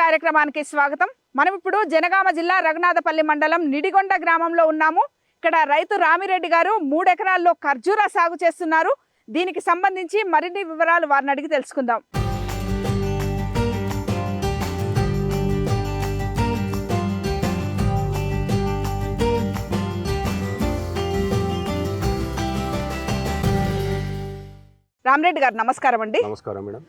కార్యక్రమానికి స్వాగతం. మనం ఇప్పుడు జనగామ జిల్లా రఘునాథపల్లి మండలం నిడిగొండ గ్రామంలో ఉన్నాము. ఇక్కడ రైతు రామిరెడ్డి గారు మూడు ఎకరాల్లో ఖర్జూరా సాగు చేస్తున్నారు. దీనికి సంబంధించి మరిన్ని వివరాలు వారిని అడిగి తెలుసుకుందాం. రామిరెడ్డి గారు నమస్కారం అండి. నమస్కారం మేడం.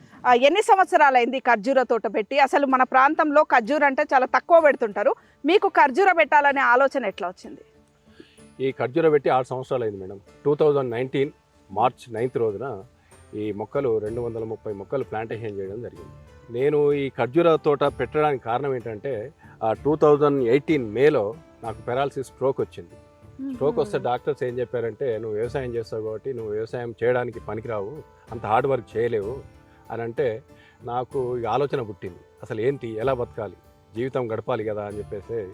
ఎన్ని సంవత్సరాలైంది ఖర్జూర తోట పెట్టి? అసలు మన ప్రాంతంలో ఖర్జూర అంటే చాలా తక్కువ పెడుతుంటారు. మీకు ఖర్జూర పెట్టాలనే ఆలోచన ఎట్లా వచ్చింది? ఈ ఖర్జూర పెట్టి ఆరు సంవత్సరాలు అయింది madam. Two thousand nineteen March ninth రోజున ఈ మొక్కలు రెండు వందల ముప్పై మొక్కలు ప్లాంటేషన్ చేయడం జరిగింది. నేను ఈ ఖర్జూర తోట పెట్టడానికి కారణం ఏంటంటే ఆ టూ థౌజండ్ ఎయిటీన్ మేలో నాకు పెరాలసిస్ స్ట్రోక్ వచ్చింది. స్ట్రోక్ వస్తే డాక్టర్స్ ఏం చెప్పారంటే నువ్వు వ్యవసాయం చేస్తావు కాబట్టి నువ్వు వ్యవసాయం చేయడానికి పనికిరావు అంత హార్డ్ వర్క్ చేయలేవు అని అంటే నాకు ఈ ఆలోచన పుట్టింది. అసలు ఏంటి? ఎలా బతకాలి? జీవితం గడపాలి కదా అని చెప్పేసి.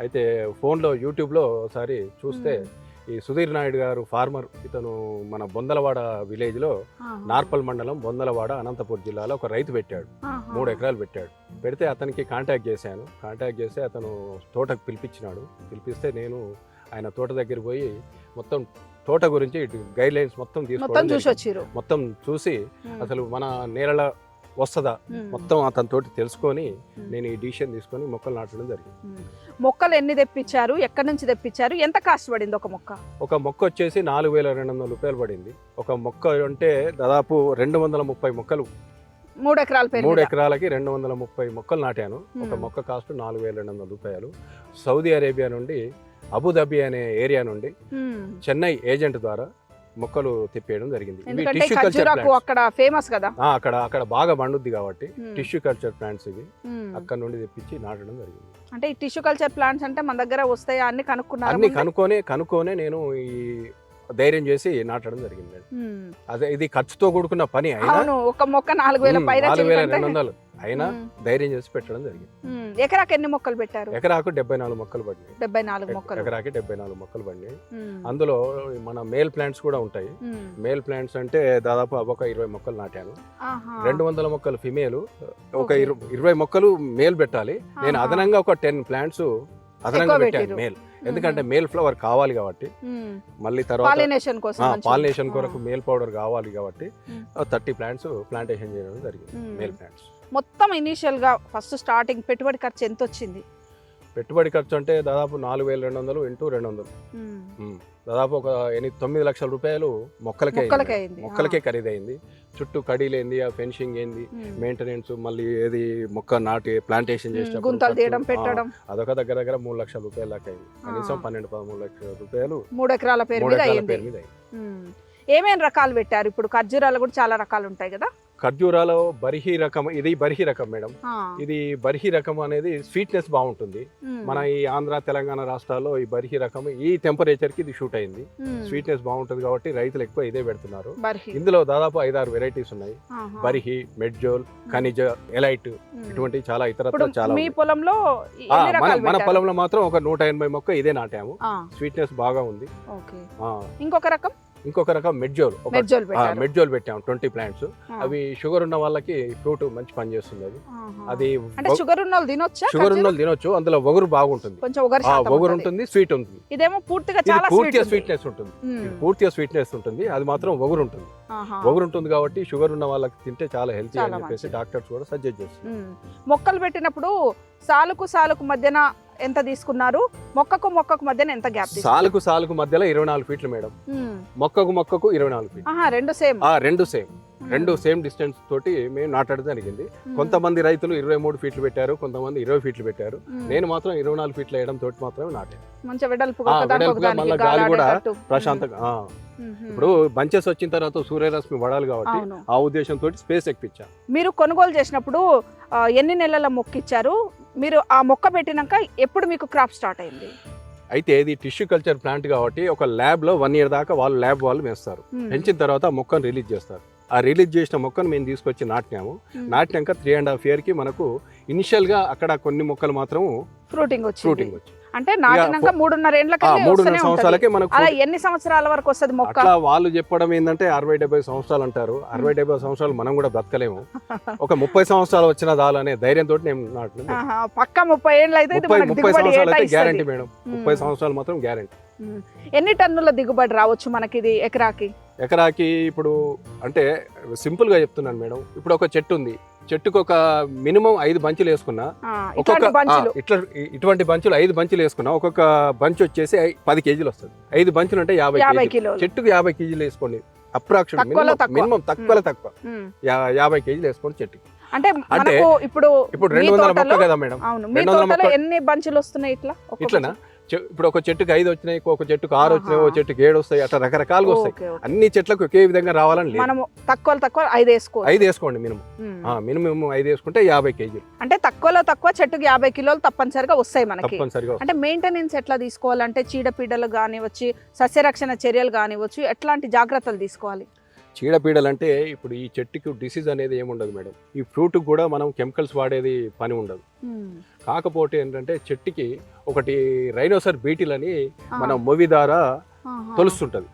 అయితే ఫోన్లో యూట్యూబ్లో ఒకసారి చూస్తే ఈ సుధీర్ నాయుడు గారు ఫార్మర్ ఇతను మన బొందలవాడ విలేజ్లో నార్పల్ మండలం బొందలవాడ అనంతపూర్ జిల్లాలో ఒక రైతు పెట్టాడు. మూడు ఎకరాలు పెట్టాడు. పెడితే అతనికి కాంటాక్ట్ చేశాను. కాంటాక్ట్ చేస్తే అతను తోటకు పిలిపించినాడు. పిలిపిస్తే నేను ఆయన తోట దగ్గర పోయి మొత్తం తోట గురించి గైడ్ లైన్స్ మొత్తం తీసుకోవడం మొత్తం చూసి అసలు మన నేలల వస్తుందా మొత్తం అతని తోటి తెలుసుకొని నేను ఈ డిసిషన్ తీసుకొని మొక్కలు నాటడం జరిగింది. మొక్కలు ఎన్ని తెప్పించారు? ఎక్కడి నుంచి తెప్పించారు? ఎంత కాస్ట్ పడింది ఒక మొక్క? ఒక మొక్క వచ్చేసి నాలుగు వేల రెండు వందల రూపాయలు పడింది. ఒక మొక్క అంటే దాదాపు రెండు వందల ముప్పై మొక్కలు మూడు ఎకరాల మూడు. ఎకరాలకి రెండు వందల ముప్పై మొక్కలు నాటాను. ఒక. మొక్క కాస్ట్ నాలుగు వేల రెండు వందల రూపాయలు. సౌదీ అరేబియా నుండి అబుదాబి అనే ఏరియా నుండి. చెన్నై ఏజెంట్ ద్వారా మొక్కలు తెప్పేయడం జరిగింది. టిష్యూ కల్చర్ అక్కడ ఫేమస్ కదా? అక్కడ అక్కడ బాగా పండుద్ది కాబట్టి. టిష్యూ కల్చర్ ప్లాంట్స్ ఇవి. అక్కడ నుండి తెప్పించి నాటడం జరిగింది. అంటే ఈ టిష్యూ కల్చర్ ప్లాంట్స్ అంటే మన దగ్గర వస్తాయా? అన్ని కనుక్కున్నారు అన్ని కనుక్కొని కనుక్కొనే నేను ఈ ధైర్యం చేసి నాటడం జరిగింది. అదే ఇది ఖర్చుతో కూడుకున్న పని అయినా ఒక మొక్క నాలుగు వేల పైన నాలుగు వేల రెండు వందలు. అయినా. ధైర్యం చేసి పెట్టడం జరిగింది. ఎకరాకి ఎన్ని మొక్కలు పెట్టారు ఎకరాకు డెబ్బై నాలుగు మొక్కలు పడినాయి డెబ్బై నాలుగు మొక్కలు ఎకరాకి డెబ్బై నాలుగు మొక్కలు పడినాయి. అందులో మన మేల్ ప్లాంట్స్ కూడా ఉంటాయి. మేల్ ప్లాంట్స్ అంటే దాదాపు ఒక ఇరవై మొక్కలు నాటాను. రెండు వందల మొక్కలు ఫిమేల్ ఒక ఇరవై మొక్కలు మేల్ పెట్టాలి నేను. అదనంగా ఒక టెన్ ప్లాంట్స్ అదనంగా పెట్టాను. మేల్ ఎందుకంటే మేల్ ఫ్లవర్ కావాలి కాబట్టి. మళ్ళీ తర్వాత పాలినేషన్ కోసం. పాలినేషన్. కొరకు మేల్ పౌడర్ కావాలి కాబట్టి. థర్టీ ప్లాంట్స్ ప్లాంటేషన్ చేయడం జరిగింది. మేల్ ప్లాంట్స్ మొత్తం ఇనీషియల్గా ఫస్ట్ స్టార్టింగ్ పెట్టుబడి ఖర్చు ఎంత వచ్చింది పెట్టుబడి ఖర్చు అంటే దాదాపు నాలుగు వేల రెండు వందలు ఇంటూ రెండు వందలు. దాదాపు ఒక ఎనిమిది తొమ్మిది లక్షల రూపాయలు మొక్కలకే మొక్కలకే ఖరీదైంది. చుట్టూ కడీలేంది ఆ ఫెన్షింగ్ ఏంది. మెయింటెనెన్స్ మళ్ళీ ఏది మొక్క నాటి ప్లాంటేషన్. చేసేటప్పుడు అదొక దగ్గర దగ్గర మూడు లక్షల రూపాయల దాకా అయింది. కనీసం. పన్నెండు పదమూడు లక్షల రూపాయలు మూడు ఎకరాల పేరు మీద అయింది. పేరు మీద అయింది మ్మ్. ఏమేం రకాలు పెట్టారు ఇప్పుడు ఖర్జూరాలు కూడా చాలా రకాలు ఉంటాయి కదా ఖర్జూరాలో బర్హి రకం ఇది బర్హి రకం మేడం. ఇది బర్హి రకం అనేది స్వీట్నెస్ బాగుంటుంది. మన ఈ ఆంధ్ర తెలంగాణ రాష్ట్రాల్లో ఈ బర్హి రకం ఈ టెంపరేచర్కి ఇది షూట్ అయింది. స్వీట్నెస్ బాగుంటుంది కాబట్టి రైతులు ఎక్కువ ఇదే పెడుతున్నారు ఇందులో దాదాపు ఐదారు వెరైటీస్ ఉన్నాయి. బరిహి మెడ్జోల్ ఖనిజ ఎలైట్. ఇటువంటి చాలా ఇతరత్ర చాలా మీ. పొలంలో మన? పొలంలో మాత్రం ఒక నూట ఎనభై మొక్క ఇదే నాటాము స్వీట్నెస్ బాగా ఉంది ఇంకొక రకం ఇంకొక రకం మెడ్జోల్. మెడ్జోల్ పెట్టాము ట్వంటీ ప్లాంట్స్. అవి షుగర్ ఉన్న వాళ్ళకి ఫ్రూట్ మంచి పని చేస్తుంది అది. అది షుగర్ ఉన్న వాళ్ళు తినొచ్చా? షుగర్ ఉన్న తినొచ్చు అందులో ఒగరు బాగుంటుంది. ఒగరు ఉంటుంది. స్వీట్ ఉంటుంది. ఇదేమో పూర్తిగా పూర్తిగా స్వీట్ స్వీట్నెస్ ఉంటుంది. పూర్తిగా స్వీట్నెస్ ఉంటుంది అది మాత్రం ఒగరు ఉంటుంది. ఒగరు ఉంటుంది కాబట్టి షుగర్ ఉన్న వాళ్ళకి తింటే చాలా హెల్తీ అని చెప్పేసి. డాక్టర్స్ కూడా సజెస్ట్ చేస్తారు మొక్కలు పెట్టినప్పుడు సాలుకు సాలుకు మధ్యన ఎంత తీసుకున్నారు? మొక్కకు మొక్కకు మధ్యన ఎంత గ్యాప్ సాలుకు సాలుకు మధ్యలో ఇరవై నాలుగు ఫీట్లు మేడం. మొక్కకు మొక్కకు ఇరవై నాలుగు ఫీట్లు. ఆహా రెండు సేమ్. ఆ రెండు సేమ్. రెండు సేమ్ డిస్టెన్స్ తోటి మేము నాటడం జరిగింది. కొంతమంది రైతులు ఇరవై మూడు ఫీట్లు పెట్టారు కొంతమంది ఇరవై ఫీట్లు పెట్టారు. నేను మాత్రం ఇరవై నాలుగు ఫీట్లు వేయడం తోటి మాత్రమే నాటాను. మంచి వెడల్పుగా ఆ, ఒకదానికి వెడల్పుగా ఒకదానికి మళ్ళా గాలి కూడా గాలాడేటట్టు. ప్రశాంతంగా ఆ. ఇప్పుడు బంచెస్ వచ్చిన తర్వాత సూర్యరశ్మి పడాలి కాబట్టి ఆ ఉద్దేశంతో స్పేస్ ఎక్కించాను మీరు కొనుగోలు చేసినప్పుడు ఎన్ని నెలల మొక్క ఇచ్చారు? మీరు ఆ మొక్క పెట్టినాక ఎప్పుడు మీకు క్రాప్ స్టార్ట్ అయింది? అయితే ఇది టిష్యూ కల్చర్ ప్లాంట్ కాబట్టి ఒక ల్యాబ్లో వన్ ఇయర్ దాకా వాళ్ళు ల్యాబ్ వాళ్ళు వేస్తారు. పెంచిన తర్వాత మొక్కను రిలీజ్ చేస్తారు. ఆ రిలీజ్ చేసిన మొక్కను మేము తీసుకొచ్చి నాటినాము. నాటినాక త్రీ అండ్ హాఫ్ ఇయర్కి మనకు ఇనిషియల్గా అక్కడ కొన్ని మొక్కలు మాత్రం ఫ్రూటింగ్ వచ్చింది. ఫ్రూటింగ్ వచ్చి అంటే నాటినాక మూడున్నర మూడున్నర సంవత్సరాలకే మనకు అలా ఎన్ని సంవత్సరాల వరకు వస్తుంది మొక్క? అట్లా వాళ్ళు చెప్పడం ఏంటంటే అరవై డెబ్బై సంవత్సరాలు అంటారు. అరవై డెబ్బై సంవత్సరాలు మనం కూడా బ్రతకలేము. ఒక ముప్పై సంవత్సరాలు వచ్చిన దాలనే ధైర్యంతో నేను నాటిన ఆహా, పక్క ముప్పై ఏళ్ళు అయితే ముప్పై సంవత్సరాలు అయితే గ్యారంటీ. మేడం. ముప్పై సంవత్సరాలు మాత్రం గ్యారంటీ. ఎన్ని టన్నుల దిగుబడి రావచ్చు మనకి ఇది ఎకరాకి? ఎకరాకి ఇప్పుడు అంటే సింపుల్గా చెప్తున్నాను మేడం. ఇప్పుడు ఒక చెట్టు ఉంది. చెట్టుకు ఒక మినిమం ఐదు బంచులు వేసుకున్నా ఒక్కొక్క ఇట్లా ఇటువంటి బంచులు ఐదు బంచులు వేసుకున్నా ఒక్కొక్క బంచ్ వచ్చేసి పది కేజీలు వస్తుంది. ఐదు బంచులు అంటే యాభై కేజీలు. చెట్టుకు యాభై కేజీలు వేసుకోండి. తక్కువ. మినిమం తక్కువలో తక్కువ. యాభై కేజీలు వేసుకోండి చెట్టుకి. అంటే అంటే ఇప్పుడు ఇప్పుడు రెండు వందల మొక్క కదా మేడం. అవును. మీ రెండు వందల తోటలో ఎన్ని బంచులు వస్తున్నాయి ఇట్లా? ఇట్లనా? ఇప్పుడు ఒక చెట్టుకి ఐదు వచ్చినాయి ఒక చెట్టుకు ఆరు వచ్చినాయి ఒక. చెట్టుకి ఏడు వస్తాయి అట్లా రకరకాలుగా వస్తాయి. అన్ని చెట్లకు ఒకే విధంగా రావాలని మనము తక్కువ తక్కువ ఐదు వేసుకోవచ్చు ఐదు వేసుకోండి మినిమం. మినిమం ఐదు వేసుకుంటే యాభై కేజీలు అంటే తక్కువలో తక్కువ చెట్టుకి యాభై కిలోలు తప్పనిసరిగా వస్తాయి మనకి తప్పనిసరిగా. అంటే మెయింటెనెన్స్ ఎట్లా తీసుకోవాలంటే చీడపీడలు కానివచ్చు సస్యరక్షణ చర్యలు కానివచ్చు ఎట్లాంటి జాగ్రత్తలు తీసుకోవాలి చీడపీడలు అంటే ఇప్పుడు ఈ చెట్టుకి డిసీజ్ అనేది ఏముండదు మేడం ఈ ఫ్రూట్ కూడా మనం కెమికల్స్ వాడేది పని ఉండదు. కాకపోతే ఏంటంటే చెట్టుకి ఒకటి రైనోసర్ బీటిల్ అని మన మొవి ద్వారా. తొలుస్తుంటది.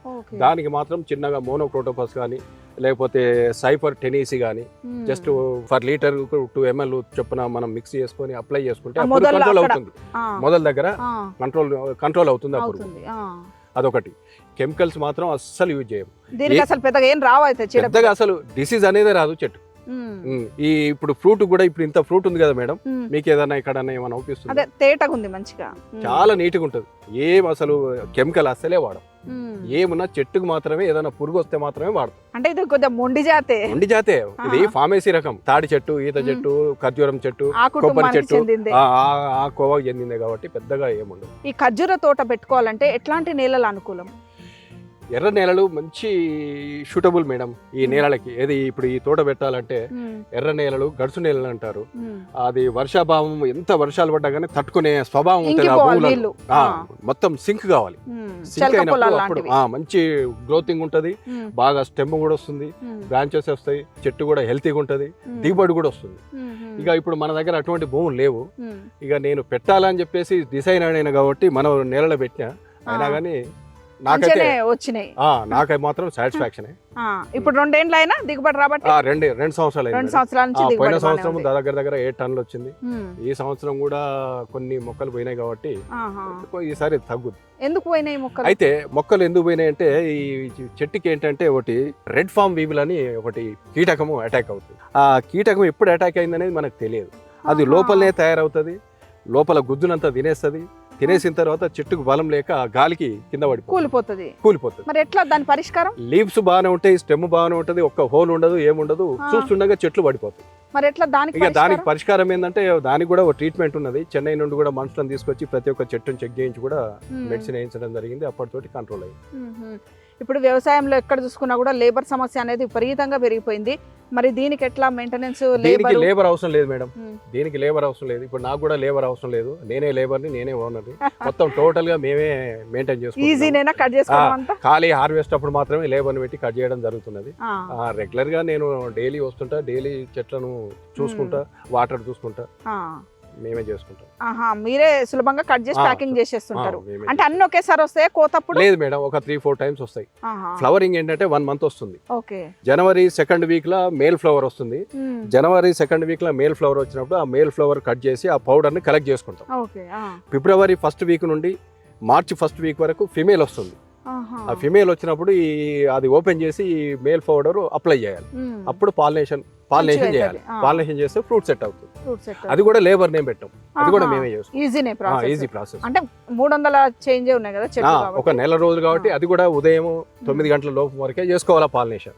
దానికి మాత్రం చిన్నగా మోనోక్రోటోపస్ కానీ లేకపోతే సైఫర్ టెనీసీ కానీ. Just for litre two ML చొప్పున మనం మిక్స్ చేసుకొని అప్లై చేసుకుంటే అప్పుడు కంట్రోల్. అవుతుంది మొదల దగ్గర కంట్రోల్ కంట్రోల్ అవుతుంది అప్పుడు. అదొకటి కెమికల్స్ మాత్రం అస్సలు యూజ్ చేయం దీనికి అసలు పెద్దగా ఏం రావు అయితే పెద్దగా అసలు డిసీజ్ అనేది రాదు చెట్టు ఈ ఇప్పుడు ఫ్రూట్ కూడా ఇప్పుడు ఇంత ఫ్రూట్ ఉంది కదా మేడం. మీకు ఏదైనా ఇక్కడ ఏమైనా అదే అవుపిస్తుంది? తేటగా ఉంది మంచిగా. చాలా నీట్గా ఉంటుంది. ఏం అసలు కెమికల్ అస్సలే వాడం. ఏమున్నా చెట్టుకు మాత్రమే ఏదైనా పురుగు వస్తే మాత్రమే వాడతాం. అంటే ఇది కొద్దిగా మొండి జాతే. ఉండి జాతే. ఇది ఆహా. ఫార్మేసీ రకం. తాడి చెట్టు ఈత. చెట్టు ఖర్జూరం చెట్టు కొబ్బరి చెట్టు. ఆ ఆ- ఆ కోవ చెందిందే కాబట్టి పెద్దగా ఏముండదు. ఈ ఖర్జూర తోట పెట్టుకోవాలంటే ఎట్లాంటి నేలలు అనుకూలం? ఎర్ర నేలలు మంచి షూటబుల్ మేడం ఈ ఉమ్. నేలలకి ఏది ఇప్పుడు ఈ తోట పెట్టాలంటే ఉమ్. ఎర్ర నేలలు గడుసు నేలలు అంటారు ఉమ్. అది వర్షాభావం ఎంత వర్షాలు పడ్డా కానీ తట్టుకునే స్వభావం ఉంటుంది ఆ ఆ. మొత్తం సింక్ కావాలి. సింక్ అయినప్పుడు అప్పుడు మంచి గ్రోతింగ్ ఉంటది. బాగా స్టెమ్ కూడా వస్తుంది. బ్రాంచెస్ వస్తాయి చెట్టు కూడా హెల్తీగా ఉంటది. దిగుబడి కూడా వస్తుంది. ఇక ఇప్పుడు మన దగ్గర అటువంటి భూములు లేవు. ఇక నేను పెట్టాలని చెప్పేసి డిసైన్ అయినా కాబట్టి మనం నేలలో పెట్టినా అయినా. కానీ నాకైతే వచ్చినాయి ఆ, నాకై మాత్రం సాటిస్ఫాక్షన్ ఇప్పుడు రెండేండ్లు అయినా దిగుబడి రాబట్టి రెండు రెండు సంవత్సరాలు రెండు. సంవత్సరాల నుంచి పోయిన సంవత్సరం. దగ్గర దగ్గర ఏడు టన్నులు వచ్చింది. ఈ సంవత్సరం కూడా కొన్ని మొక్కలు పోయినాయి కాబట్టి. ఈసారి తగ్గుద్ది ఎందుకు పోయినాయి మొక్కలు అయితే మొక్కలు ఎందుకు పోయినాయి అంటే ఈ చెట్టుకి ఏంటంటే ఒకటి రెడ్ ఫామ్ వీవిల్ అని ఒకటి కీటకము అటాక్ అవుతుంది ఆ కీటకం ఎప్పుడు అటాక్ అయిందనేది మనకు తెలియదు అది. లోపలనే తయారవుతుంది లోపల గుజ్జునంతా తినేస్తుంది తినేసిన తర్వాత చెట్టుకు బలం లేక గాలికి కింద పడిపోతుంది. కూలిపోతుంది. కూలిపోతుంది. మరి ఎట్లా దాని పరిష్కారం? లీవ్స్ బాగానే ఉంటాయి స్టెమ్ బాగానే ఉంటుంది ఒక్క హోల్ ఉండదు ఏముండదు. చూస్తుండగా చెట్లు పడిపోతాయి. మరి ఎట్లా దానికి ఇక దానికి పరిష్కారం? ఏంటంటే దానికి కూడా ఒక ట్రీట్మెంట్ ఉన్నది. చెన్నై నుండి కూడా మనుషులను తీసుకొచ్చి ప్రతి ఒక్క చెట్టును చెక్ చేయించి కూడా. మెడిసిన్ వేయించడం జరిగింది. అప్పటితోటి కంట్రోల్ అయ్యింది. ఇప్పుడు వ్యవసాయంలో ఎక్కడ చూసుకున్నా కూడా లేబర్ సమస్య అనేది విపరీతంగా పెరిగిపోయింది. మరి దీనికి ఎట్లా మెయింటెనెన్స్ దీనికి లేబర్ లేబర్ అవసరం లేదు మేడం. దీనికి లేబర్ అవసరం లేదు. ఇప్పుడు నాకు కూడా లేబర్ అవసరం లేదు. నేనే లేబర్ని నేనే ఓనర్ని. మొత్తం టోటల్గా మేమే మెయింటైన్ చేసుకుంటాం ఈజీనేనా కట్ చేసుకోవడం ఖాళీ హార్వెస్ట్ అప్పుడు మాత్రమే లేబర్ని పెట్టి కట్ చేయడం జరుగుతున్నది. రెగ్యులర్గా నేను డైలీ వస్తుంటా డైలీ చెట్లను చూసుకుంటా వాటర్ చూసుకుంటా. మేమే చేసుకుంటాం. ఆహా మీరే సులభంగా కట్ చేసి ప్యాకింగ్ చేసేస్తుంటారు. మేమే అంటే అన్ని ఒకేసారి వస్తాయా? కోతప్పుడు? లేదు మేడం ఒక త్రీ ఫోర్ టైమ్స్ వస్తాయి. ఆహా. ఫ్లవరింగ్ ఏంటంటే వన్ మంత్ వస్తుంది. ఓకే. జనవరి సెకండ్ వీక్లో మేల్ ఫ్లవర్ వస్తుంది. జనవరి సెకండ్ వీక్లో మేల్ ఫ్లవర్ వచ్చినప్పుడు ఆ మేల్ ఫ్లవర్ కట్ చేసి ఆ పౌడర్ని కలెక్ట్ చేసుకుంటాం. ఓకే ఆ. ఫిబ్రవరి ఫస్ట్ వీక్ నుండి మార్చి ఫస్ట్ వీక్ వరకు ఫిమేల్ వస్తుంది. ఆహా. ఆ ఫిమేల్ వచ్చినప్పుడు ఈ అది ఓపెన్ చేసి ఈ మేల్ పౌడర్ అప్లై చేయాలి. అప్పుడు పాలినేషన్ పాలినేషన్ చేయాలి. పాలినేషన్ చేస్తే ఫ్రూట్ సెట్ అవుతుంది. అది కూడా లేబర్ నేమ్ పెట్టాం అది కూడా. మేమే చేస్తాం ఈజీనే ప్రాసెస్ ఈజీ ప్రాసెస్ అంటే మూడు వందల చేంజ్ ఉన్నాయి కదా చెట్టు ఒక. నెల రోజులు కాబట్టి అది కూడా ఉదయం తొమ్మిది గంటల లోపు వరకే చేసుకోవాలా పాలినేషన్.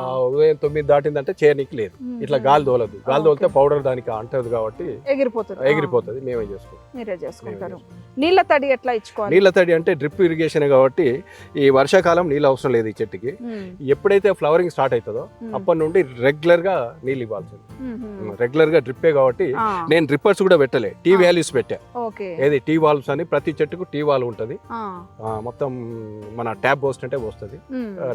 ఆ ఉదయం తొమ్మిది దాటిందంటే చేయనీకి లేదు. ఇట్లా గాలి తోలదు గాలి. తోలితే పౌడర్ దానికి అంటది కాబట్టి ఎగిరిపోతుంది ఎగిరిపోతుంది మేమే చేసుకుంటాం మీరే చేసుకుంటారు చేసుకుంటాం. నీళ్ళ తడి ఎట్లా ఇచ్చుకోవాలి నీళ్ళ తడి అంటే డ్రిప్ ఇరిగేషన్ కాబట్టి ఈ వర్షాకాలం నీళ్ళు అవసరం లేదు ఈ చెట్టుకి. ఎప్పుడైతే ఫ్లవరింగ్ స్టార్ట్ అవుతుందో. అప్పటి నుండి రెగ్యులర్గా నీళ్ళు ఇవ్వాల్సింది. రెగ్యులర్గా డ్రిప్పే కాబట్టి నేను డ్రిప్పర్స్ కూడా పెట్టలే టీ. వాల్యూస్ పెట్టా. ఏది టీ వాల్వ్స్ అని ప్రతి చెట్టుకు టీ వాల్ ఉంటుంది. మొత్తం మన ట్యాప్ పోస్ట్ అంటే వస్తుంది.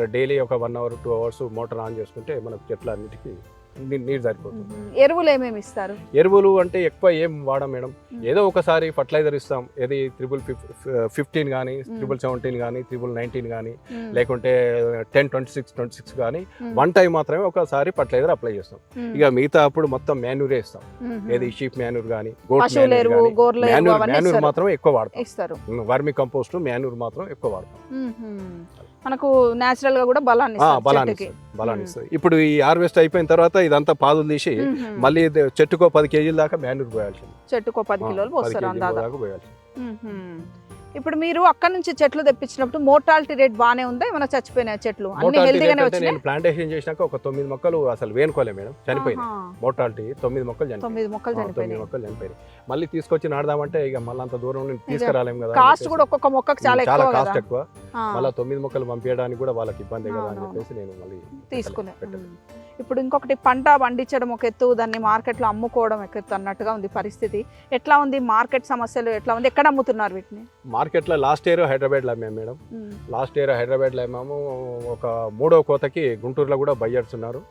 డైలీ ఒక one hour two hours motor on చేసుకుంటే మనకు చెట్ల అన్నిటికీ నీ- నీరు సరిపోతుంది. ఎరువులు ఏమేమి ఇస్తారు ఎరువులు అంటే ఎక్కువ ఏం వాడం మేడం. ఏదో ఒకసారి ఫర్టిలైజర్ ఇస్తాం ఏది త్రిబుల్ ఫిఫ్టీన్ కానీ. త్రిబుల్ సెవెంటీన్ కానీ త్రిబుల్ నైన్టీన్ కానీ. లేకుంటే ten twenty six twenty six కానీ. వన్ టైం మాత్రమే ఒకసారి ఫర్టిలైజర్ అప్లై చేస్తాం. ఇక మిగతా అప్పుడు మొత్తం మాన్యూరే ఇస్తాం. ఏది షీప్ మాన్యూర్ కానీ గోట్ మాన్యూర్ ఇస్తారు. మాత్రం ఎక్కువ వాడతాం వర్మి కంపోస్ట్ మాన్యూర్ మాత్రం ఎక్కువ వాడతాం. మనకు నేచురల్గా కూడా బలాన్ని బలాన్ని బలాన్ని ఇప్పుడు ఈ హార్వెస్ట్ అయిపోయిన తర్వాత ఇదంతా పాదులు తీసి. మళ్ళీ చెట్టుకో పది కేజీల దాకా మాన్యూర్ పోయాల్సింది. చెట్టుకో పది కిలోలు పోస్తారు పోయాల్సింది. ఇప్పుడు మీరు అక్కడ నుంచి చెట్లు తెప్పించినప్పుడు మోర్టాలిటీ రేట్ బానే ఉందా? ఏమైనా చచ్చిపోయినాయి చెట్లు? అన్ని హెల్తీగానే వచ్చినాయి? నేను ప్లాంటేషన్ చేసినాక ఒక తొమ్మిది మొక్కలు అసలు వేనుకోలే మేడం చనిపోయింది మోటాలిటీ తొమ్మిది మొక్కలు తొమ్మిది మొక్కలు తొమ్మిది చనిపోయినాయి. మొక్కలు చనిపోయినాయి. మళ్ళీ తీసుకొచ్చి నాడదామంటే ఇక మళ్ళీ అంత దూరం నుంచి తీసుకురాలేం కదా కాస్ట్. కూడా ఒక్కొక్క మొక్కకు చాలా చాలా ఎక్కువ కాస్ట్ కదా. ఎక్కువ. మళ్ళీ తొమ్మిది మొక్కలు పంపించడానికి కూడా వాళ్ళకి ఇబ్బంది కదా అని. చెప్పేసి నేను మళ్ళీ తీసుకునే పెట్టలేదు. ఇప్పుడు ఇంకొకటి పంట పండించడం ఒక ఎత్తు దాన్ని మార్కెట్లో అమ్ముకోవడం ఎత్తు అన్నట్టుగా ఉంది పరిస్థితి. ఎట్లా ఉంది మార్కెట్ సమస్యలు ఎట్లా ఉంది? ఎక్కడ అమ్ముతున్నారు వీటిని? మార్కెట్లో లాస్ట్ ఇయర్ హైదరాబాద్లో అమ్మాము మేడం. లాస్ట్ ఇయర్ హైదరాబాద్లో అమ్మాము ఒక మూడో కోతకి గుంటూరులో కూడా బయ్యర్స్ ఉన్నారు.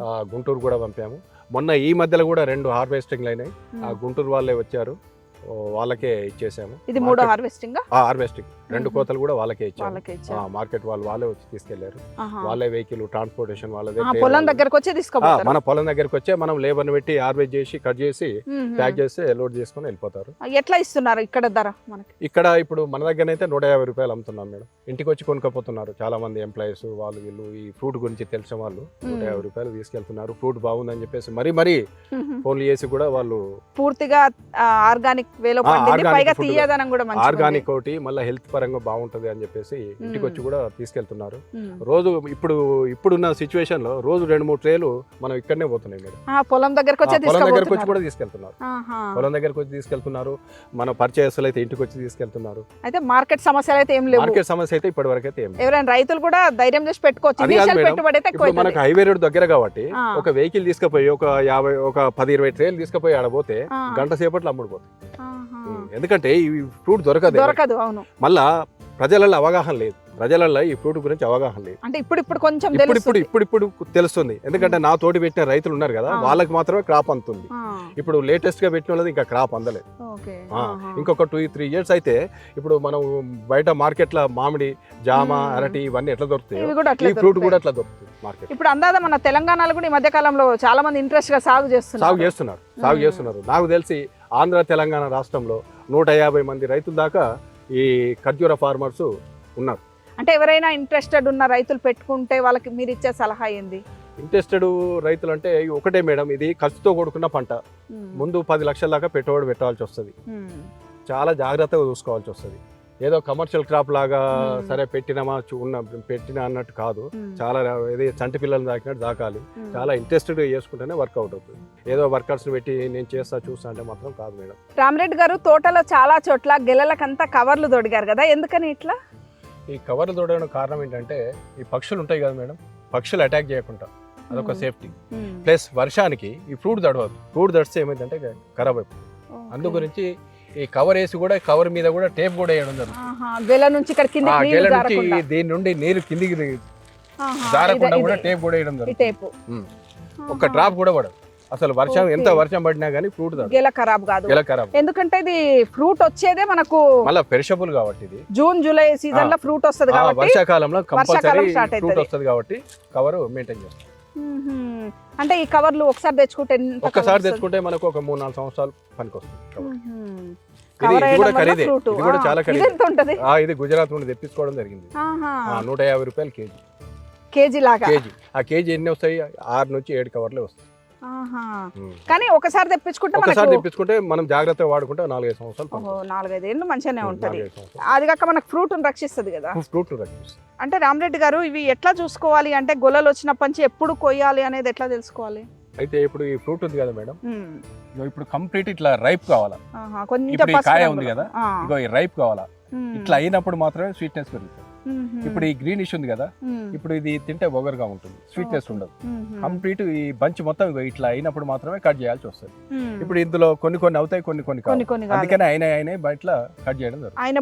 గుంటూరు కూడా పంపాము. మొన్న ఈ మధ్యలో కూడా రెండు హార్వెస్టింగ్లు అయినాయి. ఆ. గుంటూరు వాళ్ళే వచ్చారు. వాళ్ళకే ఇచ్చేసాము. ఇది మూడో హార్వెస్టింగ్ హార్వెస్టింగ్ రెండు. కోతలు కూడా వాళ్ళకే ఇచ్చారు మార్కెట్ వాళ్ళు వాళ్ళే వచ్చి తీసుకెళ్ళారు. వాళ్ళే వెహికల్ ట్రాన్స్పోర్టేషన్ వాళ్ళదే పొలం. దగ్గరకు వచ్చే తీసుకోపోతారు మన పొలం దగ్గరికి వచ్చే మనం లేబర్ పెట్టి హార్వెస్ట్ చేసి కట్ చేసి. ప్యాక్ చేస్తే లోడ్ చేసుకొని వెళ్ళిపోతారు ఎట్లా ఇస్తున్నారు ఇక్కడ ధర మనకి ఇక్కడ ఇప్పుడు మన దగ్గర అయితే నూట యాభై రూపాయలు అమ్ముతున్నాం మేడం ఇంటికి వచ్చి కొనుక్కపోతున్నారు చాలా మంది ఎంప్లాయీస్ వాళ్ళు వీళ్ళు ఈ ఫ్రూట్ గురించి తెలిసిన వాళ్ళు నూట. యాభై రూపాయలు తీసుకెళ్తున్నారు ఫ్రూట్ బాగుందని చెప్పేసి మరీ మరీ ఫోన్లు చేసి కూడా వాళ్ళు పూర్తిగా ఆర్గానిక్ వేలో. ఆర్గానిక్ ఒకటి మళ్ళీ హెల్త్ పరంగా బాగుంటది అని చెప్పేసి ఇంటికి వచ్చి. కూడా తీసుకెళ్తున్నారు. రోజు ఇప్పుడు ఇప్పుడున్న సిచ్యువేషన్లో రోజు రెండు మూడు ట్రేలు మనం ఇక్కడనే పోతున్నాయి మేడం పొలం దగ్గరకు వచ్చే పొలం దగ్గరకు వచ్చి కూడా తీసుకెళ్తున్నారు. పొలం దగ్గరకు వచ్చి తీసుకెళ్తున్నారు మన పరిచయస్తులు అయితే ఇంటికి వచ్చి తీసుకెళ్తున్నారు అయితే మార్కెట్ సమస్యలు అయితే ఏం లేవు మార్కెట్ సమస్య అయితే ఇప్పటి వరకు అయితే ఏం. ఎవరైనా రైతులు కూడా ధైర్యం చేసి పెట్టుకోవచ్చు మనకు. హైవే రోడ్ దగ్గర కాబట్టి. ఒక వెహికల్ తీసుకుపోయి ఒక యాభై ఒక పది ఇరవై ట్రైలు తీసుకుపోయి ఆడపోతే. గంట సేపట్లో అమ్ముడుపోతాయి. ఎందుకంటే ఈ ఫ్రూట్ దొరకదు దొరకదు అవును మళ్ళా ప్రజలలో అవగాహన లేదు ప్రజలలో ఈ ఫ్రూట్ గురించి అవగాహన లేదు అంటే ఇప్పుడు ఇప్పుడు కొంచెం ఇప్పుడు ఇప్పుడు తెలుస్తుంది. ఇప్పుడు ఇప్పుడు తెలుస్తుంది ఎందుకంటే నా తోటి పెట్టిన రైతులు ఉన్నారు కదా. వాళ్ళకి మాత్రమే క్రాప్ అందుతుంది ఇప్పుడు లేటెస్ట్గా పెట్టిన వాళ్ళది ఇంకా క్రాప్ అందలేదు. ఇంకొక టూ త్రీ ఇయర్స్ అయితే ఇప్పుడు మనం బయట మార్కెట్లో మామిడి జామ. అరటి ఇవన్నీ ఎట్లా దొరుకుతాయో ఈ ఫ్రూట్. కూడా అట్లా దొరుకుతుంది మార్కెట్ ఇప్పుడు అందాద మన తెలంగాణలో కూడా ఈ మధ్య కాలంలో చాలా మంది ఇంట్రెస్ట్గా సాగు చేస్తున్నారు సాగు చేస్తున్నారు సాగు. చేస్తున్నారు నాకు తెలిసి ఆంధ్ర తెలంగాణ రాష్ట్రంలో నూట యాభై మంది రైతుల దాకా ఈ ఖర్జూర ఫార్మర్స్ ఉన్నారు. అంటే ఎవరైనా ఇంట్రెస్టెడ్ ఉన్న రైతులు పెట్టుకుంటే వాళ్ళకి మీరు ఇచ్చే సలహా ఏంది? ఇంట్రెస్టెడ్ రైతులు అంటే ఒకటే మేడం ఇది ఖర్చుతో కూడుకున్న పంట. మ్మ్. ముందు పది లక్షల దాకా పెట్టుబడి పెట్టాల్సి వస్తుంది. మ్మ్. చాలా జాగ్రత్తగా చూసుకోవాల్సి వస్తుంది. ఏదో కమర్షియల్ క్రాప్ లాగా మ్మ్. సరే పెట్టినామా చూ- ఉన్న పెట్టిన అన్నట్టు కాదు మ్మ్. చాలా ఏది చంటి పిల్లల్ని దాకినట్టు దాకాలి మ్మ్. చాలా ఇంట్రెస్టెడ్ చేసుకుంటేనే వర్కౌట్ అవుతుంది ఏదో వర్కర్స్ పెట్టి నేను చేస్తా చూస్తా అంటే మాత్రం కాదు మేడం రామరెడ్డి గారు తోటలో చాలా చోట్ల గెలలకంతా కవర్లు తొడిగారు కదా ఎందుకని ఇట్లా ఈ కవర్లు తోడడానికి కారణం ఏంటంటే ఈ పక్షులు ఉంటాయి కదా మేడం పక్షులు అటాక్ చేయకుండా అదొక. సేఫ్టీ. ప్లస్ వర్షానికి ఈ ఫ్రూట్ తడవదు ఫ్రూట్ తడిస్తే ఏమైందంటే ఖరాబ్ అయిపోతుంది. అందు గురించి ఈ కవర్ వేసి కూడా కవర్ మీద కూడా టేప్ కూడా వేయడం జరుగుతుంది. గెల నుంచి ఇక్కడ కింద గేల నుంచి దీని నుండి నీరు కిందికి జారకుండా ఇదే- కూడా. టేప్ కూడా వేయడం జరుగుతుంది. ఒక్క డ్రాప్ కూడా పడదు. అసలు వర్షం ఎంత. వర్షం పడినా కానీ ఫ్రూట్ గెల ఖరాబ్ కాదు. గెల ఖరాబ్. ఎందుకంటే ఇది ఫ్రూట్ వచ్చేదే మనకు మళ్ళీ పెరిషబుల్ కాబట్టి ఇది. జూన్ జూలై సీజన్లో ఫ్రూట్ వస్తది కాబట్టి వర్షాకాలంలో కంపల్సరీ ఫ్రూట్. వస్తుంది కాబట్టి కవర్ మెయింటైన్ చేస్తాం. అంటే ఈ కవర్లు ఒకసారి తెచ్చుకుంటే వస్తది? తెచ్చుకుంటే మనకు ఒక మూడు నాలుగు సంవత్సరాలు పనికొస్తుంది కూడా చాలా ఇది ఖరీదే. గుజరాత్ నుండి తెప్పించుకోవడం జరిగింది. నూట యాభై రూపాయలు కేజీ. కేజీ లాగా కేజీ. ఆ కేజీ ఎన్ని వస్తాయి? ఆరు నుంచి ఏడు కవర్లే వస్తాయి. కానీ ఒకసారి తెప్పించుకుంటే ఒకసారి తెప్పించుకుంటే మనం జాగ్రత్తగా వాడుకుంటే నాలుగైదు సంవత్సరాలు ఓహో, నాలుగైదేళ్ళు మంచిగానే ఉంటది. నాలుగైదు అది కాక మనకు ఫ్రూట్ రక్షిస్తుంది కదా. ఫ్రూట్ అంటే రామరెడ్డి గారు ఇవి ఎట్లా చూసుకోవాలి అంటే గొల్లలు వచ్చినప్పటి నుంచి ఎప్పుడు కొయ్యాలి అనేది ఎట్లా తెలుసుకోవాలి? అయితే ఇప్పుడు ఈ ఫ్రూట్ ఉంది కదా మేడం. ఇప్పుడు కంప్లీట్ ఇట్లా రైప్ కావాలా? కొంచెం కాయ. ఉంది కదా. ఇగో ఈ రైప్ కావాలా. ఇట్లా అయినప్పుడు మాత్రమే స్వీట్నెస్ పెరుగుతుంది. ఇప్పుడు ఈ గ్రీనిష్ ఉంది కదా. ఇప్పుడు ఇది తింటే ఒగరుగా ఉంటుంది స్వీట్నెస్ ఉండదు. కంప్లీట్ ఈ బంచ్ మొత్తం ఇట్లా అయినప్పుడు మాత్రమే కట్ చేయాల్సి వస్తుంది. ఇప్పుడు ఇందులో కొన్ని కొన్ని అవుతాయి కొన్ని కొన్ని కాదు. అందుకనే అయినా అయినా బయట కట్ చేయడం జరుగుతుంది ఆయన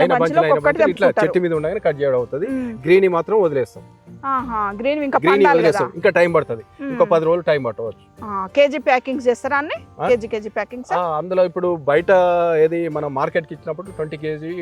ఆయన ఇట్లా. చెట్టు మీద ఉండగానే కట్ చేయడం అవుతుంది. గ్రీన్ మాత్రం వదిలేస్తాం గ్రీన్ ఇంకా వదిలేస్తాం టైం పడుతుంది ఇంకో. పది రోజులు టైం పట్టవచ్చు కేజీ ప్యాకింగ్స్ చేస్తారా అన్ని? కేజీ కేజీ ప్యాకింగ్స్ అందులో ఇప్పుడు బయట ఏది మనం మార్కెట్కి ఇచ్చినప్పుడు ట్వంటీ కేజీ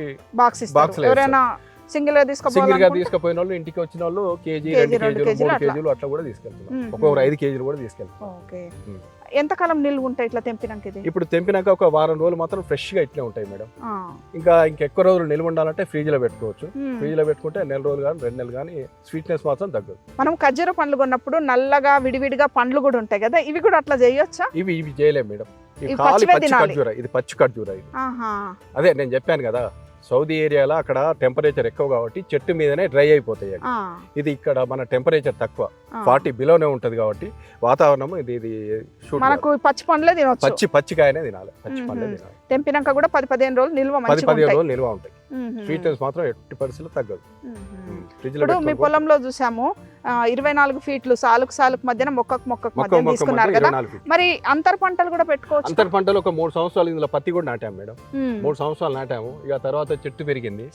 బాక్స్లో ఎవరైనా సింగిల్గా సింగిల్గా తీసుకోవాలి తీసుకుపోయిన వాళ్ళు ఇంటికి వచ్చిన వాళ్ళు కేజీ కేజీ, రెండు రెండు కేజీలు కేజీలు మూడు అట్లా. కేజీలు అట్లా కూడా తీసుకెళ్తున్నాం మ్మ్. ఒక్కొక్కరు ఐదు కేజీలు కూడా తీసుకెళ్తాం ఓకే మ్మ్. ఎంతకాలం నిల్వ ఉంటాయి ఇట్లా తెంపినాక ఇది ఇప్పుడు తెంపినాక ఒక వారం రోజులు మాత్రం ఫ్రెష్గా ఇట్లే ఉంటాయి మేడం ఆ. ఇంకా ఇంకెక్కువ రోజులు నిల్వ ఉండాలంటే ఫ్రిడ్జ్లో పెట్టుకోవచ్చు మ్మ్. ఫ్రిడ్జ్లో పెట్టుకుంటే నెల రోజులు కానీ రెండు నెలలు కానీ స్వీట్నెస్ మాత్రం తగ్గదు మనం ఖర్జూర పండ్లు కొన్నప్పుడు నల్లగా విడివిడిగా పండ్లు కూడా ఉంటాయి కదా ఇవి కూడా అట్లా చేయొచ్చా ఇవి ఇవి చేయలేము మేడం ఇవి ఇది ఖాళీ పచ్చివే పచ్చి తినాలి. ఖర్జూర ఇది పచ్చి ఖర్జూర ఇది ఆహా అదే నేను చెప్పాను కదా సౌదీ ఏరియాలో అక్కడ టెంపరేచర్ ఎక్కువ కాబట్టి చెట్టు మీదనే డ్రై అయిపోతాయి ఇది ఇక్కడ మన టెంపరేచర్ తక్కువ. ఫార్టీ బిలోనే ఉంటది కాబట్టి వాతావరణం ఇది ఇది మనకు పచ్చి పండ్లే తినొచ్చు. పచ్చి పచ్చికాయనే తినాలి. పచ్చి. పండ్లే తినాలి. తెంపినాక కూడా పది పదిహేను రోజులు నిల్వ పది పదిహేను రోజులు నిల్వ ఉంటాయి. స్వీట్నెస్ మాత్రం ఎట్టి పరిస్థితుల్లో తగ్గదు. ఇప్పుడు మీ పొలంలో చూసాము ఇరవై నాలుగు ఫీట్లు సాలుకు సాలుకు మధ్యన మొక్కకు మొక్కకు మొక్క మధ్య తీసుకున్నారు కదా. మరి అంతర్ పంటలు కూడా పెట్టుకోవచ్చు అంతర్ పంటలు ఒక మూడు సంవత్సరాలు ఇందులో పత్తి కూడా నాటాము మేడం. మూడు సంవత్సరాలు నాటాము. ఇక తర్వాత చెట్టు పెరిగింది.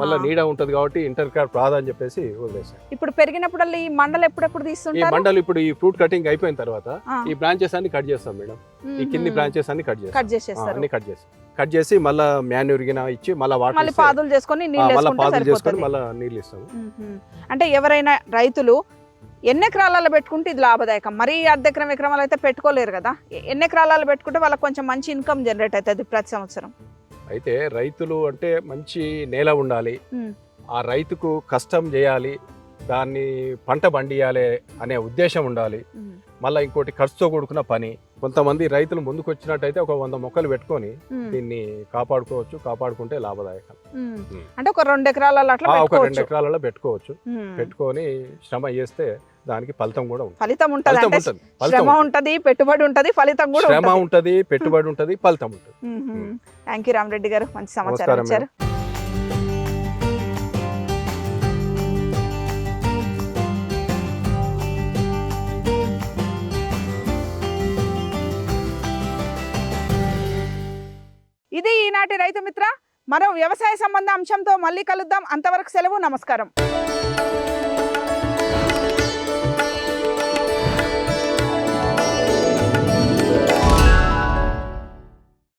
మళ్ళీ నీడ ఉంటది కాబట్టి ఇంటర్ క్రాప్ రాదని చెప్పేసి వదిలేసాం ఇప్పుడు పెరిగినప్పుడల్లా ఈ మండలు ఎప్పుడెప్పుడు ఈ తీస్తుంటారు? మండలు ఇప్పుడు ఈ ఫ్రూట్ కటింగ్ అయిపోయిన తర్వాత. ఈ బ్రాంచెస్ అన్ని కట్ చేస్తాం మేడం. ఈ కింది. బ్రాంచెస్ అన్ని కట్ చేస్తాం. కట్ చేసేస్తారు. అన్ని కట్ చేస్తాం. కట్ చేసి మళ్ళీ మాన్యూర్ గిన ఇచ్చి మళ్ళీ వాటర్ మళ్ళీ పాదులు చేసుకొని నీళ్ళు మళ్ళీ పాదులు చేసుకొని మళ్ళీ నీళ్ళు ఇస్తాము. అంటే ఎవరైనా రైతులు ఎన్ని ఎకరాలలో పెట్టుకుంటే ఇది లాభదాయకం. మరీ అర్ధ ఎకరం ఎకరాలు అయితే పెట్టుకోలేరు కదా. ఎన్ని ఎకరాలలో పెట్టుకుంటే వాళ్ళకి కొంచెం మంచి ఇన్కమ్ జనరేట్ అవుతుంది ప్రతి సంవత్సరం. అయితే రైతులు అంటే మంచి నేల ఉండాలి. ఆ రైతుకు కష్టం చేయాలి. దాన్ని పంట పండియాలి అనే ఉద్దేశం ఉండాలి. మళ్ళీ ఇంకోటి ఖర్చుతో కూడుకున్న పని. కొంతమంది రైతులు ముందుకు వచ్చినట్టయితే ఒక వంద మొక్కలు పెట్టుకొని. దీన్ని కాపాడుకోవచ్చు కాపాడుకుంటే లాభదాయకం. అంటే ఒక రెండు ఆ, ఒక రెండు ఎకరాలలో పెట్టుకోవచ్చు. పెట్టుకొని శ్రమ చేస్తే దానికి ఫలితం కూడా ఉంటుంది. ఫలితం ఉంటుంది. శ్రమ ఉంటది. పెట్టుబడి ఉంటది ఫలితం కూడా శ్రమ ఉంటది. పెట్టుబడి ఉంటది ఫలితం ఉంటుంది. థ్యాంక్ యూ రామరెడ్డి గారు. మంచి సమాచారం ఇచ్చారు. ఇది ఈనాటి రైతు మిత్ర. మరో వ్యవసాయ సంబంధ అంశంతో మళ్ళీ కలుద్దాం. అంతవరకు సెలవు నమస్కారం.